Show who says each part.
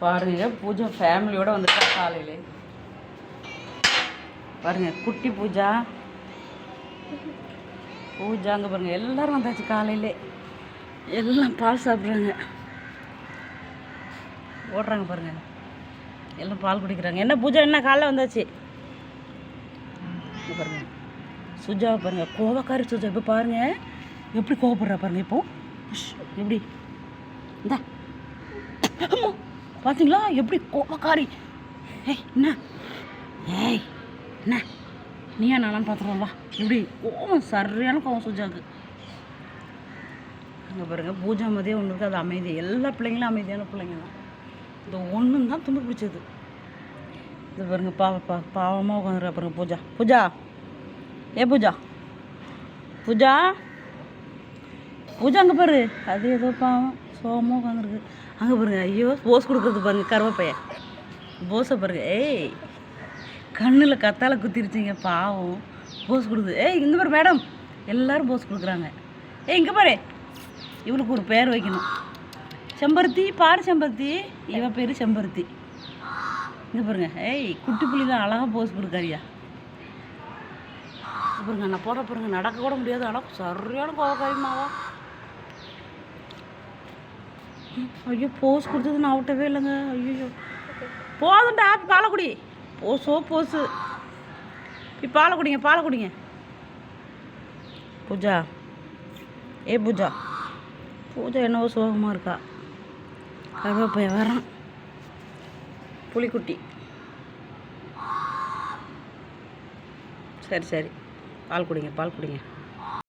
Speaker 1: பாருங்க பூஜா ஃபேமிலியோட வந்துட்டா காலையில. பாருங்க குட்டி பூஜா. பூஜா அங்கே பாருங்க எல்லாரும் வந்தாச்சு காலையில். எல்லாம் பால் சாப்பிட்றாங்க. ஓடுறாங்க பாருங்க. எல்லாம் பால் குடிக்கிறாங்க. என்ன பூஜா என்ன காலைல வந்தாச்சு? பாருங்க. சுஜாவை பாருங்க கோவக்காரி சுஜா இப்போ பாருங்க. எப்படி கோவப்படுறா பாருங்க இப்போ. உஷ், எப்படி? இந்தா. பார்த்தீங்களா எப்படி கோபக்காரி. ஏய் என்ன? ஏய் என்ன? நீயா நானும் பார்த்துருவோம் வா. எப்படி கோவம் சரியான கோவம் சுஜாக்கு. அங்கே பாருங்க பூஜா மதியம் ஒன்று இருக்குது அது அமைதி. எல்லா பிள்ளைங்களும் அமைதியான பிள்ளைங்க தான். இந்த ஒன்று தான் துண்டு பிடிச்சது. இது பாருங்க பாவ பா பாவமாக உட்காந்துருக்கா பாருங்க பூஜா. பூஜா. ஏ பூஜா. பூஜா. பூஜா அங்கே பாரு. அது ஏதோ பாவம். சோகமாக உட்காந்துருக்கு அங்கே பாருங்க ஐயோ போஸ் கொடுக்குறது பாருங்க கருவேப்பைய போஸை பாருங்க. ஏய் கண்ணில் கத்தால குத்திருச்சிங்க பாவம். போஸ் கொடுக்குது. ஏய் இங்கே பாரு மேடம் எல்லாரும் போஸ் கொடுக்குறாங்க. ஏய் இங்கே பாரு. இவளுக்கு ஒரு பேர் வைக்கணும். செம்பருத்தி பாரு செம்பருத்தி. இவ பேர் செம்பருத்தி. இங்கே பாருங்க. ஏய் குட்டி புள்ளி தான் அழகாக போஸ் கொடுக்காரியா பாருங்க நான் போட பாருங்க நடக்க கூட முடியாது. ஆனால் சரியான கோவக்காரியமாவா ஐயோ போஸ் கொடுத்தது நான் அவுட்டவே இல்லைங்க. ஐயோ போதுண்டா பாலை குடி. போஸோ போஸு இப்போ பாலை குடிங்க பாலை குடிங்க. பூஜா. ஏ பூஜா. பூஜா என்னவோ சோகமாக இருக்கா. கருவேப்பைய வரான் புளிக்குட்டி சரி சரி. பால் குடிங்க பால் குடிங்க.